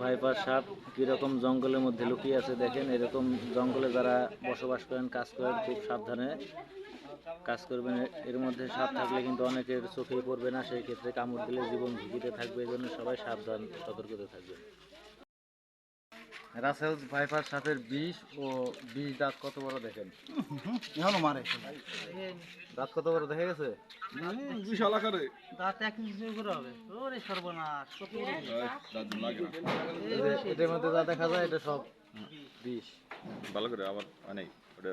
Viper সাপ কীরকম জঙ্গলের মধ্যে লুকিয়ে আছে দেখেন, এরকম জঙ্গলে যারা বসবাস করেন, কাজ করেন, খুব সাবধানে কাজ করবেন। এর মধ্যে সাপ থাকলে কিন্তু অনেকের চোখেই পড়বে না, সেই ক্ষেত্রে কামড় দিলে জীবন ঝুঁকিতে থাকবে এই জন্য সবাই সাবধান, সতর্কতে থাকবে রাসেল ভাইপার সাপের বিষ ও বিষ দাঁত কত বড় দেখেন? এখনও মারে। দাঁত কত বড় দেখে গেছে? বিশাল আকারে। দাঁত এক ইঞ্চি করে হবে। ওরে সর্বনাশ এটার মধ্যে যা দেখা যায় এটা সব বিষ। ভালো করে আবার অনেক ওটা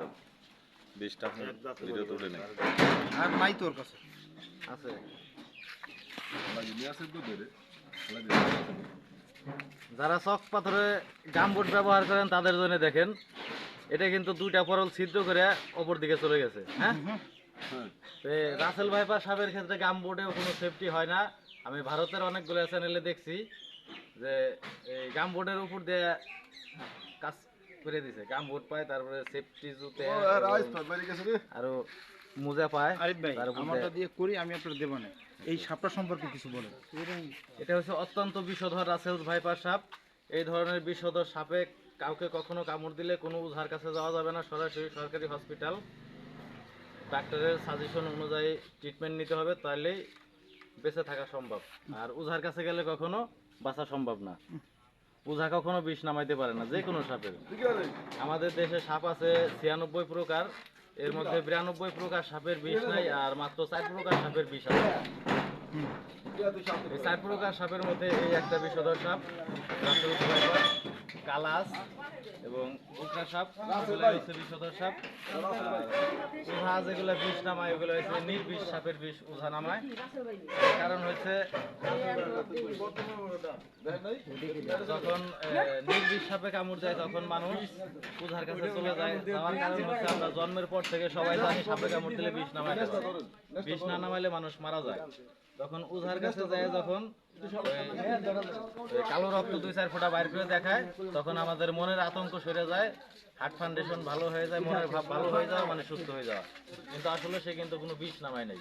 বিষটা আপনার ভিডিও তুলে নেই আর নাই তোর কাছে। আছে। আছে তো ধরে যারা চক পাথরে গামবুট ব্যবহার করেন তাদের জন্য দেখেন এটা কিন্তু দুইটা পরল ছিদ্র করে অপর দিকে চলে গেছে হ্যাঁ? রাসেল ভাইপার সাপের ক্ষেত্রে গামবোর্ডেও কোনো সেফটি হয় না। আমি ভারতের অনেকগুলো চ্যানেলে দেখছি যে এই গামবোর্ডের উপর দিয়ে কাজ করে দিছে। গামবোর্ড পায় তারপরে সেফটি জুতে আরও মোজা পায় আরিফ ভাই আমারটা দিয়ে- করি আমি আপনার দেবো না। এই সাপটা সম্পর্কে কিছু বলেন। এটা হচ্ছে অত্যন্ত বিষধর রাসেলস ভাইপার সাপ। এই ধরনের বিষধর সাপে কাউকে কখনো কামড় দিলে কোনো ওঝার কাছে যাওয়া যাবে না সরাসরি সরকারি হসপিটাল। ডাক্তারের সাজেশন অনুযায়ী ট্রিটমেন্ট নিতে হবে তাহলেই বেঁচে থাকা সম্ভব। আর ওঝার কাছে গেলে কখনো বাঁচা সম্ভব না। ওঝা কখনো বিষ নামাইতে পারে না যে কোনো সাপের। আমাদের দেশে সাপ আছে ছিয়ানব্বই প্রকার। এর মধ্যে বিরানব্বই প্রকার সাপের বিষ নাই আর মাত্র চার প্রকার সাপের বিষ আছে। এই চার প্রকার সাপের মধ্যে এই একটা বিষধর সাপ কালাস এবং উকরা সাপ বিষধর সাপ। উঝা যেগুলো বিষ নামায় ওগুলো হচ্ছে নির্বিষ সাপের বিষ উঝা নামায়। কারণ হচ্ছে যখন নির্বিষ সাপে কামড় দেয় তখন মানুষ উঝার কাছে চলে যায়। যাওয়ার কারণ হচ্ছে আমরা জন্মের পর থেকে সবাই জানি সাপে কামড় দিলে বিষ নামায় বিষ না নামাইলে মানুষ মারা যায়। তখন উঝার কাছে যায় যখন কালো রক্ত দুই চার ফোঁটা বাইর করে দেখায়, তখন আমাদের মনের আতঙ্ক সরে যায়। হার্ট ফাউন্ডেশন ভালো হয়ে যায়, মনের ভাব ভালো হয়ে যাওয়া মানে সুস্থ হয়ে যাওয়া। কিন্তু আসলে সে কিন্তু কোনো বিষ নামায় নাই।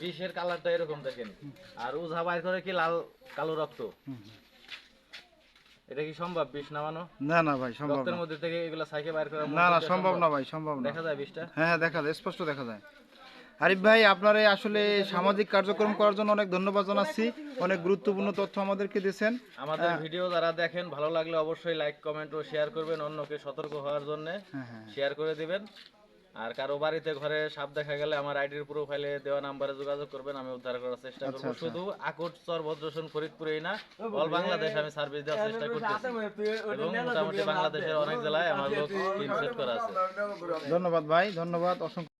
বিষের কালারটা এরকম দেখেন। আর উঝা বাইর করে কি লাল কালো রক্ত? এটা কি সম্ভব বিষ নামানো? না না ভাই সম্ভব রক্তের মধ্যে থেকে এগুলা সাইকে বাইর করা না না সম্ভব না ভাই সম্ভব না। দেখা যায় বিষটা? হ্যাঁ হ্যাঁ দেখা যায় স্পষ্ট দেখা যায়। আরিফ ভাই আপনার আসলে সামাজিক কার্যক্রম করার জন্য অনেক ধন্যবাদ জানাচ্ছি। অনেক গুরুত্বপূর্ণ তথ্য আমাদেরকে দিয়েছেন। আমাদের ভিডিও যারা দেখেন ভালো লাগলে অবশ্যই লাইক কমেন্ট ও শেয়ার করবেন অন্যকে সতর্ক হওয়ার জন্য। হ্যাঁ হ্যাঁ। শেয়ার করে দিবেন। আর কারও বাড়িতে ঘরে সাপ দেখা গেলে আমার আইডির প্রোফাইলে দেওয়া নাম্বারে যোগাযোগ করবেন আমি উদ্ধার করার চেষ্টা আচ্ছা, করব। আচ্ছা। শুধু আকট চর ভদ্রসন ফরিদপুরেই না অল বাংলাদেশ আমি সার্ভিস দেওয়ার চেষ্টা করতেছি। এবং মোটামুটি বাংলাদেশের অনেক জেলায় আমার লোক টিম সেট করা আছে। ধন্যবাদ ভাই ধন্যবাদ। অসংখ্য